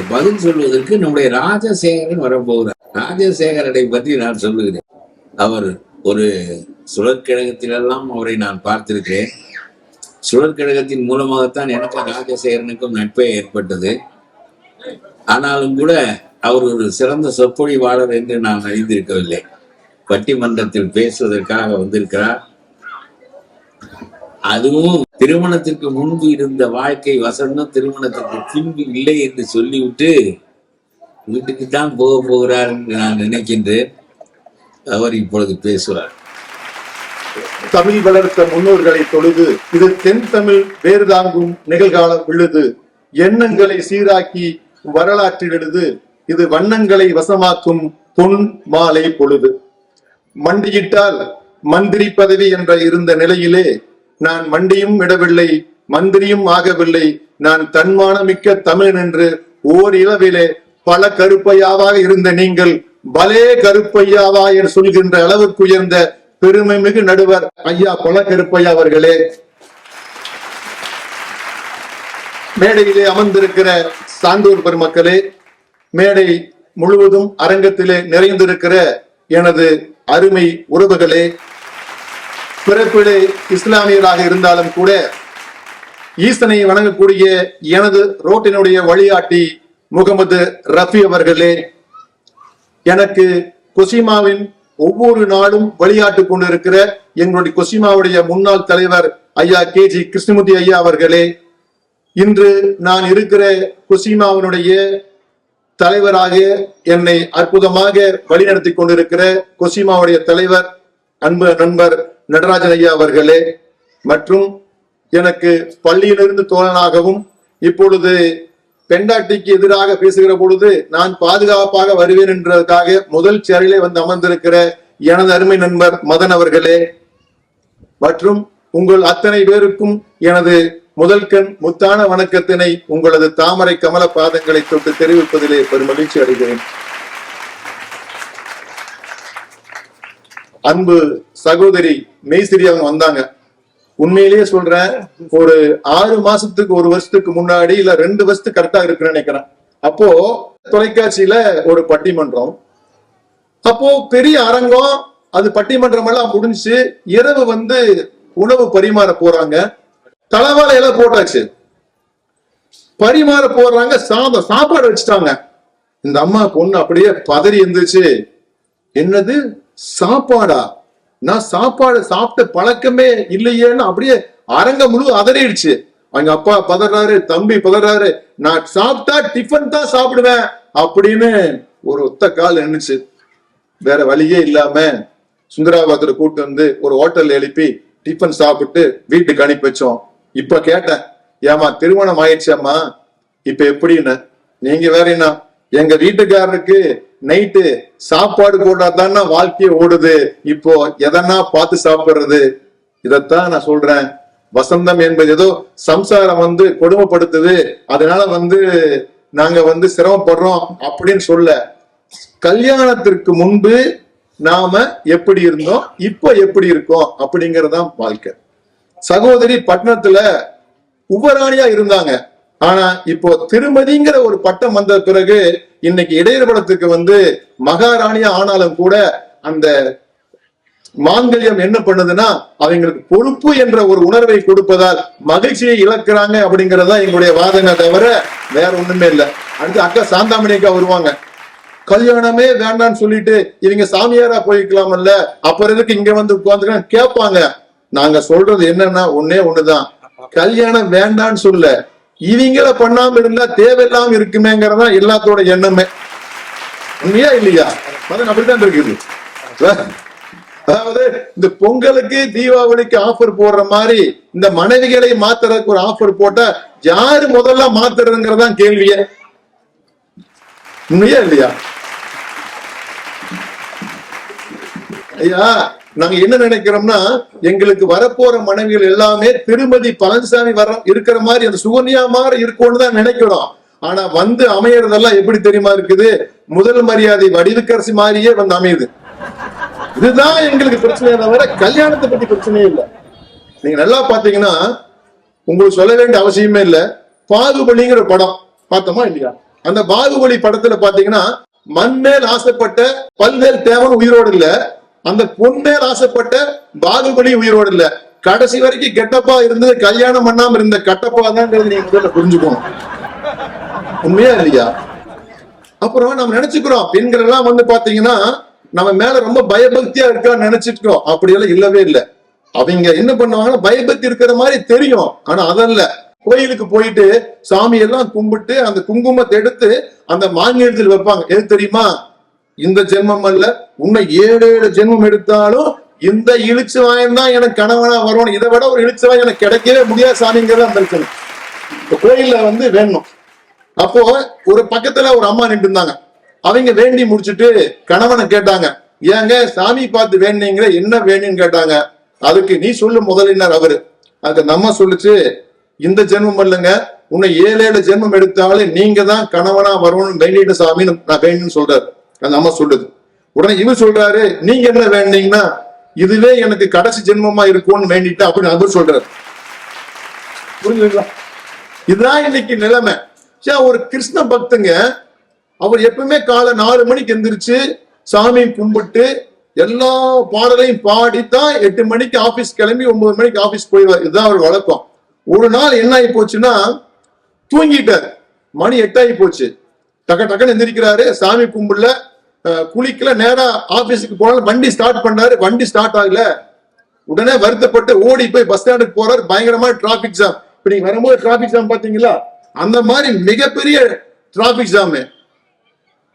அதற்கு பதில் சொல்வதற்கு நம்முடைய ராஜசேகரன் வரப்போகிறார். ராஜசேகரனை பற்றி நான் சொல்லுகிறேன். அவர் ஒரு சுழற்கழகத்திலெல்லாம் அவரை நான் பார்த்திருக்கிறேன். சுழற்கழகத்தின் மூலமாகத்தான் எனக்கும் ராஜசேகரனுக்கும் நட்பே ஏற்பட்டது. ஆனாலும் கூட அவர் ஒரு சிறந்த சொற்பொழிவாளர் என்று நான் அறிந்திருக்கவில்லை. பட்டிமன்றத்தில் பேசுவதற்காக வந்திருக்கிறார். அதுவும் திருமணத்திற்கு முன்பு இருந்த வாழ்க்கை வசனம் திருமணத்திற்கு பின்பு இல்லை என்று சொல்லிவிட்டு வீட்டுக்கு தான் போக போகிறார் என்று நான் நினைக்கின்றேன். அவர் இப்பொழுது பேசுகிறார். தமிழ் வளர்த்த முன்னோர்களை தொழுது இது தென் தமிழ் வேறு தாங்கும் நிகழ்காலம் விழுது எண்ணங்களை சீராக்கி வரலாற்றில் எழுது இது வண்ணங்களை வசமாக்கும் பொன் மாலை பொழுது. மண்டியிட்டால் மந்திரி பதவி என்ற இருந்த நிலையிலே நான் மண்டியும் விடவில்லை மந்திரியும் ஆகவில்லை. நான் தன்மானமிக்க தமிழன் என்று ஓர் இரவிலே பல கருப்பையாவாக இருந்த நீங்கள் பலே கருப்பையாவா என்று சொல்கின்ற அளவுக்கு உயர்ந்த பெருமை மிகு நடுவர் ஐயா பல கருப்பையா அவர்களே. மேடையிலே அமர்ந்திருக்கிற சான்றோர் பெருமக்களே மேடை முழுவதும் அரங்கத்திலே நிறைந்திருக்கிற எனது அருமை உறவுகளே பிறப்பிலே இஸ்லாமியராக இருந்தாலும் கூட ஈசனை வணங்கக்கூடிய எனது ரோட்டினுடைய வழிகாட்டி முகமது ரஃபி அவர்களே எனக்கு கொசிமாவின் ஒவ்வொரு நாளும் வழிகாட்டு கொண்டிருக்கிற எங்களுடைய கொசிமாவுடைய முன்னாள் தலைவர் ஐயா கே ஜி கிருஷ்ணமூர்த்தி ஐயா அவர்களே இன்று நான் இருக்கிற கொசிமாவினுடைய தலைவராக என்னை அற்புதமாக வழிநடத்தி கொண்டிருக்கிற கொசிமாவுடைய தலைவர் அன்பு நண்பர் நடராஜன் ஐயா அவர்களே மற்றும் எனக்கு பள்ளியிலிருந்து தோழனாகவும் இப்பொழுது பெண்டாட்டிக்கு எதிராக பேசுகிற பொழுது நான் பாதுகாப்பாக வருவேன் என்றதுக்காக முதல் சேரிலே வந்து அமர்ந்திருக்கிற எனது அருமை நண்பர் மதன் அவர்களே மற்றும் உங்கள் அத்தனை பேருக்கும் எனது முதல் கண் முத்தான வணக்கத்தினை உங்களது தாமரை கமல பாதங்களை தொட்டு தெரிவிப்பதிலே பெருமகிழ்ச்சி அடைகிறேன். அன்பு சகோதரி மெய்சிறி அவங்க வந்தாங்க. உண்மையிலேயே சொல்றேன் ஒரு ஆறு மாசத்துக்கு ஒரு வருஷத்துக்கு முன்னாடி இல்ல ரெண்டு வருஷத்துக்கு கரெக்டா இருக்குன்னு நினைக்கிறேன். அப்போ தொலைக்காட்சியில ஒரு பட்டிமன்றம். அப்போ பெரிய அரங்கம் அது பட்டிமன்றம் எல்லாம் முடிஞ்சு இரவு வந்து உணவு பரிமாற போறாங்க. தலவாழை எல்லாம் போட்டாச்சு. பரிமாற போடுறாங்க சாதம் சாப்பாடு வச்சுட்டாங்க. இந்த அம்மா பொண்ணு அப்படியே பதறி இருந்துச்சு என்னது? சாப்பாடா? நான் சாப்பாடு சாப்பிட்ட பழக்கமே இல்லையேன்னு அப்படியே அரங்கம் முழு அதறிடுச்சு. அவங்க அப்பா பதறாரு தம்பி பதறாரு நான் சாப்பிட்டா டிஃபன் தான் சாப்பிடுவேன் அப்படின்னு ஒரு ஒத்த கால் நின்றுச்சு வேற வழியே இல்லாம சுந்தராபாத்துல கூட்டு வந்து ஒரு ஹோட்டல் எழுப்பி டிஃபன் சாப்பிட்டு வீட்டுக்கு அனுப்பி வச்சோம். இப்ப கேட்டேன் ஏமா திருமணம் ஆயிடுச்சேம்மா? இப்ப எப்படின்னு? நீங்க வேற என்ன? எங்க வீட்டுக்காரருக்கு நைட்டு சாப்பாடு போட்டா தானே வாழ்க்கையை ஓடுது. இப்போ எதனா பார்த்து சாப்பிடுறது? இதத்தான் நான் சொல்றேன். வசந்தம் என்பது ஏதோ சம்சாரம் வந்து கொடுமைப்படுத்துது. அதனால வந்து நாங்க வந்து சிரமப்படுறோம் அப்படின்னு சொல்ல. கல்யாணத்திற்கு முன்பு நாம எப்படி இருந்தோம்? இப்ப எப்படி இருக்கோம்? அப்படிங்கறதுதான் வாழ்க்கை. சகோதரி பட்டணத்துல உபராணியா இருந்தாங்க. ஆனா இப்போ திருமதிங்கிற ஒரு பட்டம் வந்த பிறகு இன்னைக்கு இடையர்படத்துக்கு வந்து மகாராணியா ஆனாலும் கூட அந்த மாங்கல்யம் என்ன பண்ணுதுன்னா அவங்களுக்கு பொறுப்பு என்ற ஒரு உணர்வை கொடுப்பதால் மகிழ்ச்சியை இழக்கிறாங்க அப்படிங்கறதா எங்களுடைய வாதனை தவிர வேற ஒண்ணுமே இல்ல. அடுத்து அக்கா சாந்தாமணி அக்கா வருவாங்க. கல்யாணமே வேண்டாம்னு சொல்லிட்டு இவங்க சாமியாரா போய்க்கலாம்ல அப்புறம் எதுக்கு இங்க வந்து உட்காந்துக்கலாம் கேட்பாங்க நாங்க சொல்றது என்னன்னா ஒன்னே ஒண்ணுதான். கல்யாணம் வேண்டாம்னு சொல்ல இவங்கள பண்ணாம இருந்தா தேவையில்லாம இருக்குமேங்கிறதா எல்லாத்தோட எண்ணமே. உண்மையா இல்லையா? மதன் அப்படித்தான் இருக்குது. அதாவது இந்த பொங்கலுக்கு தீபாவளிக்கு ஆஃபர் போடுற மாதிரி இந்த மனைவிகளை மாத்துறதுக்கு ஒரு ஆஃபர் போட்டா யாரு முதல்ல மாத்துறதுங்கிறதான் கேள்வியே. உண்மையா இல்லையா? ஐயா நாங்க என்ன நினைக்கிறோம்னா எங்களுக்கு வரப்போற மனைவிகள் எல்லாமே திருமதி பழனிசாமி வர இருக்கிற மாதிரி அந்த சுகன்யா மாதிரி இருக்கும்னு தான் நினைக்கிறோம். ஆனா வந்து அமையறதெல்லாம் எப்படி தெரியுமா இருக்குது? முதல் மரியாதை வடிவுக்கரசி மாதிரியே வந்து அமையுது. இதுதான் எங்களுக்கு பிரச்சனை தவிர கல்யாணத்தை பத்தி பிரச்சனையே இல்லை. நீங்க நல்லா பாத்தீங்கன்னா உங்களுக்கு சொல்ல வேண்டிய அவசியமே இல்ல. பாகுபலிங்கிற படம் பார்த்தோமா இல்லையா? அந்த பாகுபலி படத்துல பாத்தீங்கன்னா மண் மேல் ஆசைப்பட்ட பல்வேல் தேவன் உயிரோடு இல்ல. அந்த பொன் மேல் ஆசைப்பட்ட பாகுபலி உயிரோடு இல்ல. கடைசி வரைக்கும் கெட்டப்பா இருந்தது கல்யாணம் பண்ணாம இருந்த கட்டப்பா தான்ங்கிறது நீங்க முதல்ல புரிஞ்சுக்கணும். உண்மையா இல்லையா? அப்புறம் நம்ம நினைச்சுக்கிறோம் பெண்கள் எல்லாம் வந்து பாத்தீங்கன்னா நம்ம மேல ரொம்ப பயபக்தியா இருக்கான்னு நினைச்சிருக்கோம் அப்படியெல்லாம் இல்லவே இல்லை. அவங்க என்ன பண்ணுவாங்கன்னா பயபக்தி இருக்கிற மாதிரி தெரியும். ஆனா அதல்ல. கோயிலுக்கு போயிட்டு சாமி எல்லாம் கும்பிட்டு அந்த குங்குமத்தை எடுத்து அந்த மாங்கெழுத்தில் வைப்பாங்க. எது தெரியுமா? இந்த ஜென்மம் அல்ல. உன்னை ஏழு ஏழு ஜென்மம் எடுத்தாலும் இந்த இழிச்சு தான் எனக்கு கணவனா வரணும் இதை விட ஒரு இழிச்சு வாய் எனக்கு கிடைக்கவே முடியாது சாமிங்கிறத அந்த இருக்கணும் கோயில்ல வந்து வேணும். அப்போ ஒரு பக்கத்துல ஒரு அம்மா நின்று இருந்தாங்க. அவங்க வேண்டி முடிச்சிட்டு கணவனை கேட்டாங்க. ஏங்க சாமி பார்த்து வேண்டீங்களே என்ன வேணும்னு கேட்டாங்க. அதுக்கு நீ சொல்லு முதலினார் அவரு. அதுக்கு நம்ம சொல்லுச்சு இந்த ஜென்மம் இல்லைங்க உன்னை ஏழு ஏழு ஜென்மம் எடுத்தாலே நீங்க தான் கணவனா வரணும்னு வேண்டிட்டு சாமின்னு நான் வேணும்னு சொல்றாரு. அந்த அம்மா சொல்லுது உடனே இவர் சொல்றாரு நீங்க என்ன வேண்டீங்கன்னா இதுவே எனக்கு கடைசி ஜென்மமா இருக்கும்னு வேண்டிட்டு அப்படின்னு அவர் சொல்றாரு. புரிஞ்சுங்களா இதுதான் இன்னைக்கு நிலைமை. சே, ஒரு கிருஷ்ண பக்தங்க அவர் எப்பவுமே காலை நாலு மணிக்கு எந்திரிச்சு சாமி கும்பிட்டு எல்லா பாடலையும் பாடித்தான் எட்டு மணிக்கு ஆபீஸ் கிளம்பி ஒன்பது மணிக்கு ஆபீஸ் போயிடுவார். இதுதான் அவர் வழக்கம். ஒரு நாள் என்ன ஆகி போச்சுன்னா தூங்கிட்டார். மணி எட்டாகி போச்சு. டக்க டக்குன்னு எந்திரிக்கிறாரு சாமி கும்பிடல குளிக்கல நேரா ஆபீஸுக்கு போனாலும் வண்டி ஸ்டார்ட் பண்ணாரு. வண்டி ஸ்டார்ட் ஆகல. உடனே வருத்தப்பட்டு ஓடி போய் பஸ் ஸ்டாண்டுக்கு போறாரு. பயங்கரமான டிராபிக் ஜாம் இப்ப நீங்க வரும்போது டிராபிக் ஜாம் பாத்தீங்களா? அந்த மாதிரி மிகப்பெரிய டிராபிக் ஜாம்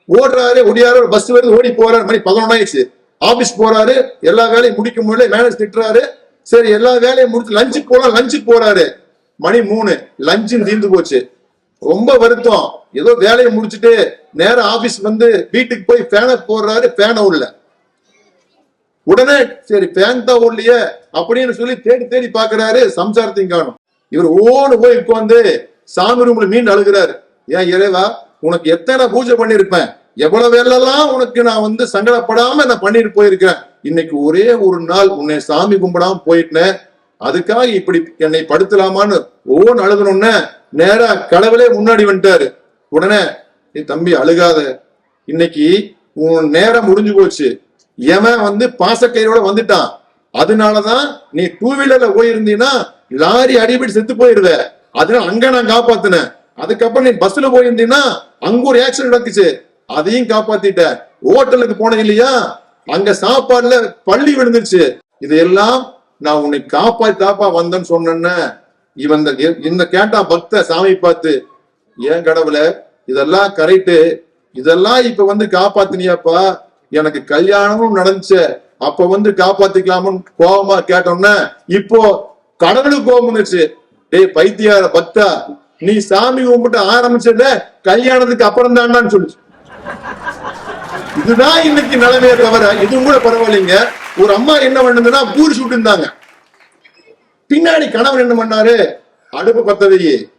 ஓடுறாரு ஒடியாரு பஸ் வருது ஓடி போறாரு. மணி பதினொன்று ஆயிடுச்சு ஆபீஸ் போறாரு. எல்லா வேலையும் முடிக்க முடியல. மேனேஜ் திட்டுறாரு. சரி எல்லா வேலையும் முடிச்சு லஞ்சுக்கு போலாம். லஞ்சுக்கு போறாரு. மணி மூணு. லஞ்சும் தீர்ந்து போச்சு. ரொம்ப வருத்தம். ஏதோ வேலையை முடிச்சுட்டு நேரம் ஆபீஸ் வந்து வீட்டுக்கு போய் ஃபேனை போடுறாரு ஃபேனை உள்ள. உடனே சரி ஃபேன் தான் ஓடலையே அப்படின்னு சொல்லி தேடி தேடி பாக்குறாரு சம்சாரத்தையும் காணும். இவர் ஓடு போய் உட்காந்து சாமி ரூம்ல மீன் அழுகிறாரு. ஏன் இறைவா உனக்கு எத்தனை பூஜை பண்ணிருப்பேன்? எவ்வளவு வேலைலாம் உனக்கு நான் வந்து சங்கடப்படாம நான் பண்ணிட்டு போயிருக்கேன். இன்னைக்கு ஒரே ஒரு நாள் உன்னை சாமி கும்பிடாம போயிட்டேன். அதுக்காக இப்படி என்னை படுத்தலாமான்னு ஓன் அழுகணும்னு நேரா கடவுளே முன்னாடி வந்துட்டாரு. உடனே நீ தம்பி அழுகாத. இன்னைக்கு உன் நேரம் முடிஞ்சு போச்சு. எவன் வந்து பாசக்கயிறோட வந்துட்டான். அதனாலதான் நீ டூ வீலர்ல போயிருந்தீன்னா லாரி அடிபடி செத்து போயிருவ. அதனால அங்க நான் காப்பாத்தினேன். அதுக்கப்புறம் நீ பஸ்ல போயிருந்தீன்னா அங்க ஒரு ஆக்சிடென்ட் நடந்துச்சு. அதையும் காப்பாத்திட்ட. ஹோட்டலுக்கு போன இல்லையா? அங்க சாப்பாடுல பள்ளி விழுந்துருச்சு. இதையெல்லாம் நான் உன்னை காப்பாத்தி தாப்பா வந்தேன்னு சொன்னேன்னு இவன் இந்த- இந்த கேட்டான் பக்த சாமி பார்த்து ஏன் கடவுள இதெல்லாம் கரெக்டு இதெல்லாம் இப்ப வந்து காப்பாத்தினியாப்பா. எனக்கு கல்யாணமும் நடந்துச்சு. அப்ப வந்து காப்பாத்திக்கலாமுன்னு கோபமா கேட்டோம்னா இப்போ கடவுளுக்கு கோபம் வந்துச்சு டேய் பைத்தியார பக்தா நீ சாமி கும்பிட்டு ஆரம்பிச்சத கல்யாணத்துக்கு அப்புறம் தான்டான்னு சொல்லுச்சு. இதுதான் இன்னைக்கு நிலைமையை தவிர இதுவும் கூட பரவாயில்லைங்க. ஒரு அம்மா என்ன பண்ணுதுன்னா பூரி சுட்டு இருந்தாங்க பின்னாடி கணவர் என்ன பண்ணாரு? அடுப்பு பத்த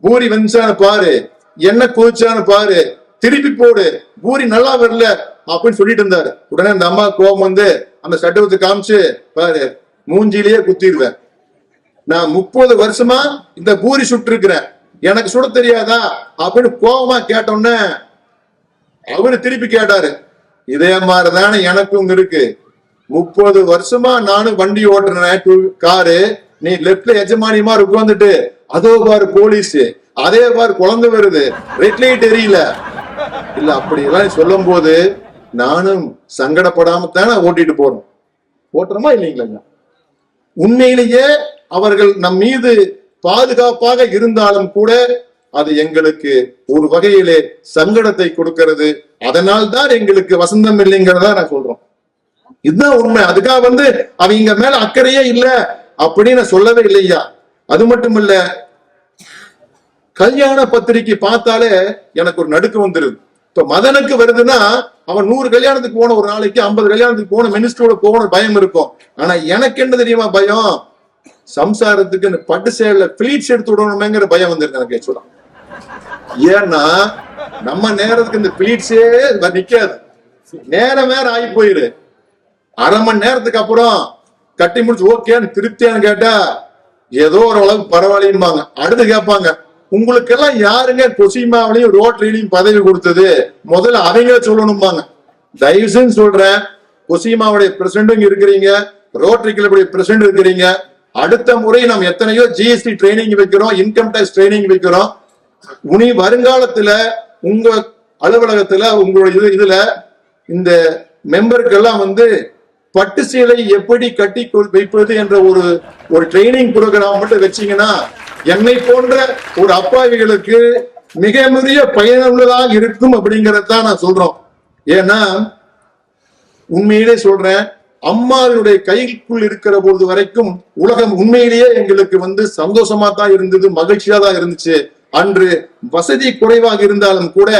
பூரி வெஞ்சான்னு பாரு. என்ன கொதிச்சான்னு பாரு. திருப்பி போடு. பூரி நல்லா வரல அப்படின்னு சொல்லிட்டு இருந்தாரு. உடனே அந்த அம்மா கோபம் வந்து அந்த சட்டவத்தை காமிச்சு பாரு மூஞ்சிலேயே குத்திடுவேன் நான் முப்பது வருஷமா இந்த பூரி சுட்டு இருக்கிறேன் எனக்கு சுட தெரியாதா? அப்படின்னு கோபமா கேட்டோன்னே அவரு திருப்பி கேட்டாரு. இதே மாதிரிதானே எனக்கும் இருக்கு. முப்பது வருஷமா நானும் வண்டி ஓட்டுறேன் டூ- காரு. நீ லெப்ட்ல எஜமானியமா உட்காந்துட்டு அதோ பாரு போலீஸ். அதே பாரு குழந்தை வருது. ரெட் லைட் எரியல. இல்ல அப்படி எல்லாம் சொல்லும் போது நானும் சங்கடப்படாம தானே ஓட்டிட்டு போறோம். ஓட்டுறோமா இல்லைங்களா உண்மையிலேயே அவர்கள் நம் மீது பாதுகாப்பாக இருந்தாலும் கூட அது எங்களுக்கு ஒரு வகையிலே சங்கடத்தை கொடுக்கிறது. அதனால் தான் எங்களுக்கு வசந்தம் இல்லைங்கிறதா நான் சொல்றோம். இதுதான் உண்மை. அதுக்காக வந்து அவங்க மேல அக்கறையே இல்ல அப்படின்னு நான் சொல்லவே இல்லையா அது மட்டும் இல்ல கல்யாண பத்திரிக்கை பார்த்தாலே எனக்கு ஒரு நடுக்கு வந்துருது. இப்ப மதனுக்கு வருதுன்னா அவன் நூறு கல்யாணத்துக்கு போன ஒரு நாளைக்கு ஐம்பது கல்யாணத்துக்கு போன மினிஸ்டரோட போன பயம் இருக்கும். ஆனா எனக்கு என்ன தெரியுமா பயம்? சம்சாரத்துக்கு இந்த பட்டு சேல பிளீட்ஸ் எடுத்து விடணுமேங்கிற பயம் வந்திருக்கு எனக்கு ஆக்சுவலா ஏன்னா நம்ம நேரத்துக்கு இந்த பிளீட்ஸே நிக்காது. நேரம் வேற ஆகி போயிரு அரை மணி நேரத்துக்கு அப்புறம் கட்டி முடிச்சு ஓகேன்னு திருப்தியான்னு கேட்டா ஏதோ ஒரு அளவுக்கு பரவாயில்லைம்பாங்க அடுத்து கேட்பாங்க உங்களுக்கு எல்லாம் யாருங்க கொசிமாவிலையும் ரோட்ரிலையும் பதவி கொடுத்தது? முதல்ல அவங்கள சொல்லணும்பாங்க. தயவு செஞ்சு சொல்றேன் கொசிமாவுடைய பிரசிடண்டும் இருக்கிறீங்க ரோட்டரி கிளப்புடைய பிரசிடண்ட் இருக்கிறீங்க. அடுத்த முறை நாம் எத்தனையோ ஜிஎஸ்டி ட்ரைனிங் வைக்கிறோம் இன்கம் டேக்ஸ் ட்ரைனிங் வைக்கிறோம். உனி வருங்காலத்துல உங்க அலுவலகத்துல உங்களுடைய இது- இதுல இந்த மெம்பருக்கெல்லாம் வந்து பட்டு சீலை எப்படி கட்டி கொள்- வைப்பது என்ற ஒரு ஒரு ட்ரைனிங் ப்ரோக்ராம் மட்டும் வச்சீங்கன்னா என்னை போன்ற ஒரு அப்பாவிகளுக்கு மிக மிக பயனுள்ளதாக இருக்கும் அப்படிங்கறத தான் நான் சொல்றோம். ஏன்னா உண்மையிலே சொல்றேன் அம்மாவினுடைய கைக்குள் இருக்கிற பொழுது வரைக்கும் உலகம் உண்மையிலேயே எங்களுக்கு வந்து சந்தோஷமா தான் இருந்தது மகிழ்ச்சியா தான் இருந்துச்சு. அன்று வசதி குறைவாக இருந்தாலும் கூட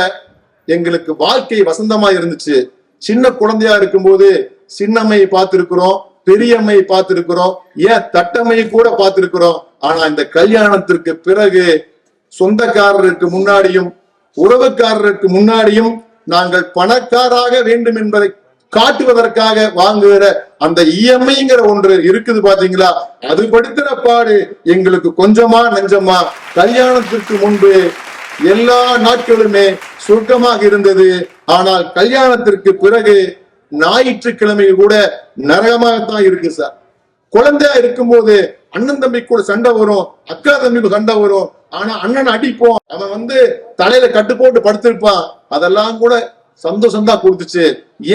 எங்களுக்கு வாழ்க்கை வசந்தமா இருந்துச்சு. சின்ன குழந்தையா இருக்கும்போது சின்னம்மையை பார்த்திருக்கிறோம் பெரியம்மை பார்த்திருக்கிறோம் ஏன் தட்டம்மையை கூட பார்த்திருக்கிறோம். ஆனா இந்த கல்யாணத்திற்கு பிறகு சொந்தக்காரருக்கு முன்னாடியும் உறவுக்காரருக்கு முன்னாடியும் நாங்கள் பணக்காராக வேண்டும் என்பதை காட்டுவதற்காக வாங்குகிற அந்த இஎம்ஐங்கிற ஒன்று இருக்குது பாத்தீங்களா? அது படுத்துற பாடு எங்களுக்கு கொஞ்சமா நெஞ்சமா. கல்யாணத்திற்கு முன்பு எல்லா நாட்களுமே சுருக்கமாக இருந்தது. ஆனால் கல்யாணத்திற்கு பிறகு ஞாயிற்றுக்கிழமை கூட நரகமாகத்தான் இருக்கு சார் குழந்தையா இருக்கும்போது அண்ணன் தம்பி கூட சண்டை வரும் அக்கா தம்பி சண்டை வரும். ஆனா அண்ணன் அடிப்போம். அவன் வந்து தலையில கட்டு போட்டு படுத்திருப்பான். அதெல்லாம் கூட சந்தோஷம் தான் கொடுத்துச்சு.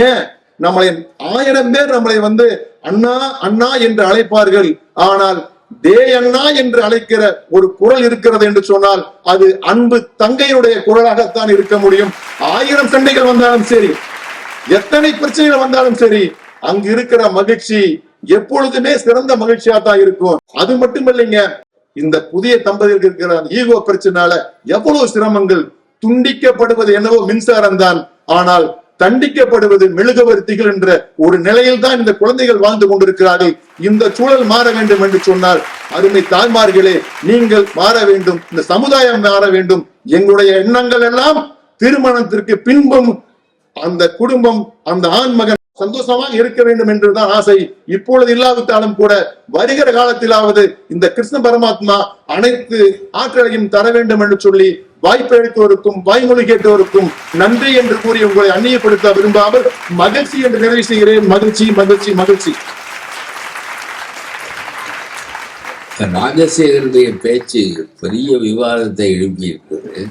ஏன்? நம்மளை ஆயிரம் பேர் நம்மளை வந்து அண்ணா அண்ணா என்று அழைப்பார்கள். ஆனால் தே அண்ணா என்று அழைக்கிற ஒரு குரல் இருக்கிறது என்று சொன்னால் அது அன்பு தங்கையுடைய குரலாகத்தான் இருக்க முடியும். ஆயிரம் சண்டைகள் வந்தாலும் சரி எத்தனை பிரச்சனைகள் வந்தாலும் சரி அங்க இருக்கிற மகிழ்ச்சி எப்பொழுதுமே சிறந்த மகிழ்ச்சியா தான் இருக்கும். அது மட்டும் இல்லைங்க இந்த புதிய தம்பதிகளுக்கு இருக்கிற ஈகோ பிரச்சனால எவ்வளவு சிரமங்கள் துண்டிக்கப்படுவது என்னவோ மின்சாரம் தான். ஆனால் தண்டிக்கப்படுவது மெழுகவர்த்திகள் என்ற ஒரு நிலையில் தான் இந்த குழந்தைகள் வாழ்ந்து கொண்டிருக்கிறார்கள். இந்த சூழல் மாற வேண்டும் என்று சொன்னால் அருமை தாய்மார்களே நீங்கள் மாற வேண்டும் இந்த சமுதாயம் மாற வேண்டும். எங்களுடைய எண்ணங்கள் எல்லாம் திருமணத்திற்கு பின்பும் அந்த குடும்பம் அந்த ஆண் மகன் சந்தோஷமாக இருக்க வேண்டும் என்றுதான் ஆசை. இப்பொழுது இல்லாவிட்டாலும் கூட வருகிற காலத்திலாவது இந்த கிருஷ்ண பரமாத்மா அனைத்து ஆற்றலையும் தர வேண்டும் என்று சொல்லி வாய்ப்பளித்தோருக்கும் வாய்மொழி கேட்டோருக்கும் நன்றி என்று கூறி உங்களை அந்நியப்படுத்த விரும்பாமல் மகிழ்ச்சி என்று நிறைவு செய்கிறேன். மகிழ்ச்சி மகிழ்ச்சி மகிழ்ச்சி. ராஜசேகருடைய பேச்சு பெரிய விவாதத்தை எழுப்பியிருக்கிறது.